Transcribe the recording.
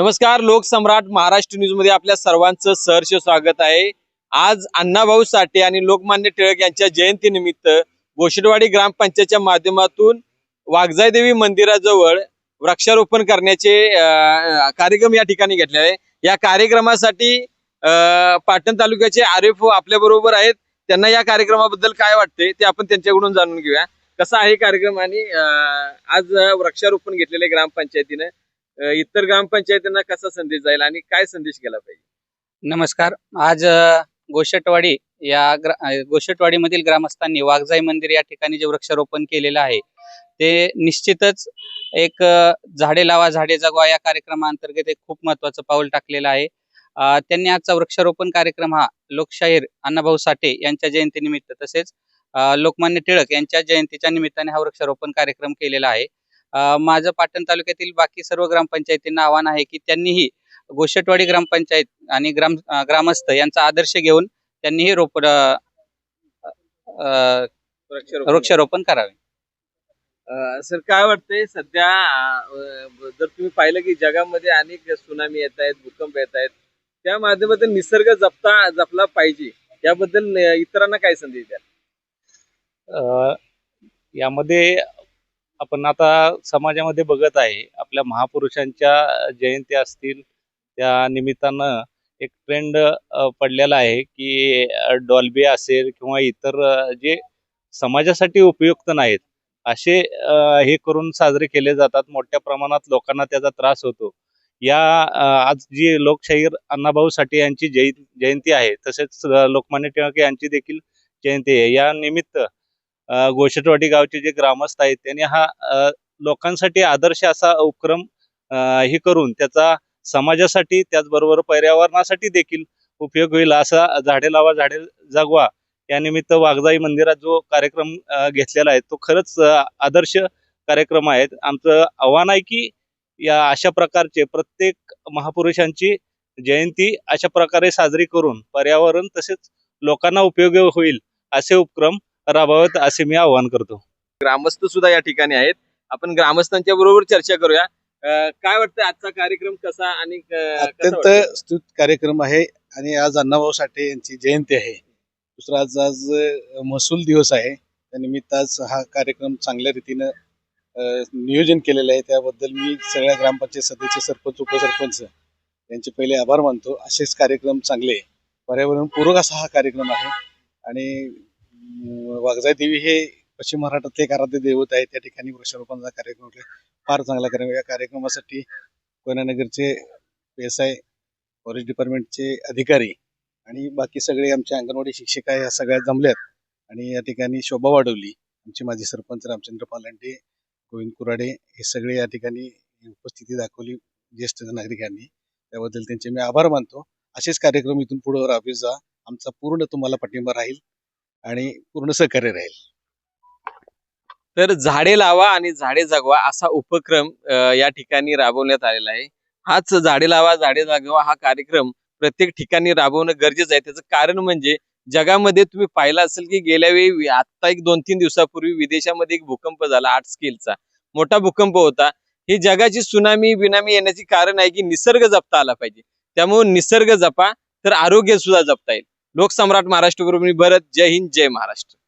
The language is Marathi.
नमस्कार लोकसम्राट महाराष्ट्र न्यूजमध्ये आपल्या सर्वांचं सहर्ष स्वागत आहे. आज अण्णाभाऊ साठे आणि लोकमान्य टिळक यांच्या जयंतीनिमित्त गोशेटवाडी ग्रामपंचायतच्या माध्यमातून वाघजाईदेवी मंदिराजवळ वृक्षारोपण करण्याचे कार्यक्रम या ठिकाणी घेतले आहे. या कार्यक्रमासाठी पाटण तालुक्याचे आरिफ आपल्या बरोबर आहेत. त्यांना या कार्यक्रमाबद्दल काय वाटते ते आपण त्यांच्याकडून जाणून घेऊया. कसा आहे कार्यक्रम आणि आज वृक्षारोपण घेतलेले ग्रामपंचायतीनं. इतर ग्रामपंचायतींना कसा संदेश जाईल आणि काय संदेश गेला पाहिजे? नमस्कार. आज गोशटवाडी या गोशटवाडीमधील ग्रामस्थांनी वाघजाई मंदिर या ठिकाणी जे वृक्षारोपण केलेलं आहे ते निश्चितच एक झाडे लावा झाडे जगवा या कार्यक्रमाअंतर्गत एक खूप महत्वाचं पाऊल टाकलेलं आहे. त्यांनी आजचा वृक्षारोपण कार्यक्रम हा लोकशाहीर अण्णाभाऊ साठे यांच्या जयंतीनिमित्त तसेच लोकमान्य टिळक यांच्या जयंतीच्या निमित्ताने हा वृक्षारोपण कार्यक्रम केलेला आहे. माझं पाटण तालुक्यातील बाकी सर्व ग्रामपंचायतींना आव्हान आहे की त्यांनीही गोशटवाडी ग्रामपंचायत आणि ग्राम ग्रामस्थ यांचा आदर्श घेऊन त्यांनीही रोप वृक्षारोपण करावे. अ, सर काय वाटतंय सध्या जर तुम्ही पाहिलं की जगामध्ये अनेक सुनामी येत आहेत भूकंप येत आहेत त्या माध्यमातून निसर्ग जपता जपला पाहिजे याबद्दल इतरांना काय संदेश द्या अ, यामध्ये आपण आता समाजामध्ये बघत आहे आपल्या महापुरुषांच्या जयंती असतील त्या निमित्तानं एक ट्रेंड पडलेला आहे की डॉल्बे असेल किंवा इतर जे समाजासाठी उपयुक्त नाहीत असे हे करून साजरे केले जातात. मोठ्या प्रमाणात लोकांना त्याचा त्रास होतो. या आज जी लोकशाहीर अण्णाभाऊ साठे यांची जय जयंती आहे तसेच लोकमान्य टिळक यांची देखील जयंती आहे. या निमित्त गोशेटवाडी गावचे जे ग्रामस्थ आहेत त्यांनी हा लोकांसाठी आदर्श असा उपक्रम हे करून त्याचा समाजासाठी त्याचबरोबर पर्यावरणासाठी देखील उपयोग होईल असा झाडे लावा झाडे जगवा यानिमित्त वाघजाई मंदिरात जो कार्यक्रम घेतलेला आहे तो खरंच आदर्श कार्यक्रम आहे. आमचं आव्हान आहे की या अशा प्रकारचे प्रत्येक महापुरुषांची जयंती अशा प्रकारे साजरी करून पर्यावरण तसेच लोकांना उपयोगी होईल असे उपक्रम राबवत असे मी आवाहन करतो. ग्रामस्थ सुद्धा या ठिकाणी आहेत. आपण ग्रामस्थांच्या बरोबर चर्चा करूया. अ, काय वाटतं आजचा कार्यक्रम कसा आणि कसा अत्यंत? स्तुत कार्यक्रम आहे आणि आज अण्णाभाऊ साठे यांची जयंती आहे. दुसरा आज आज अ, महसूल दिवस आहे. त्यानिमित्त आज हा कार्यक्रम चांगल्या रीतीनं अ, नियोजन केलेलं आहे. त्याबद्दल मी सगळ्या ग्रामपंचायत सदस्य सरपंच उपसरपंच यांचे पहिले आभार मानतो. असेच कार्यक्रम चांगले पर्यावरणपूरक असा हा कार्यक्रम आहे. आणि वाघजाई देवी हे पश्चिम महाराष्ट्रातले एक आराध्य दैवत आहे त्या ठिकाणी वृक्षारोपणाचा कार्यक्रम फार चांगला कार्यक्रम या कार्यक्रमासाठी कोयनानगरचे पी एस आय फॉरेस्ट डिपार्टमेंटचे अधिकारी आणि बाकी सगळे आमच्या अंगणवाडी शिक्षिका या सगळ्या जमल्यात आणि या ठिकाणी शोभा वाढवली. आमचे माजी सरपंच रामचंद्र पालांडे गोविंद कुराडे हे सगळे या ठिकाणी उपस्थिती दाखवली ज्येष्ठ नागरिकांनी. त्याबद्दल त्यांचे मी आभार मानतो. असेच कार्यक्रम इथून पुढे राबवित जा. आमचा पूर्ण तुम्हाला पाठिंबा राहील. आणि पूर्ण सहकार्य राहील. तर झाडे लावा आणि झाडे जगवा असा उपक्रम या ठिकाणी राबवण्यात आलेला आहे. हाच झाडे लावा झाडे जगवा हा कार्यक्रम प्रत्येक ठिकाणी राबवणं गरजेचं आहे. त्याचं कारण म्हणजे जगामध्ये तुम्ही पाहिलं असेल की गेल्या वेळी आता एक दोन तीन दिवसापूर्वी विदेशामध्ये एक भूकंप झाला आठ स्केलचा. मोठा भूकंप होता. ही जगाची सुनामी बिनामी येण्याची कारण आहे की निसर्ग जपता आला पाहिजे. त्यामुळे निसर्ग जपा तर आरोग्य सुद्धा जपता येईल. लोकसम्राट महाराष्ट्र बरोबर मी भरत जय हिंद जय महाराष्ट्र.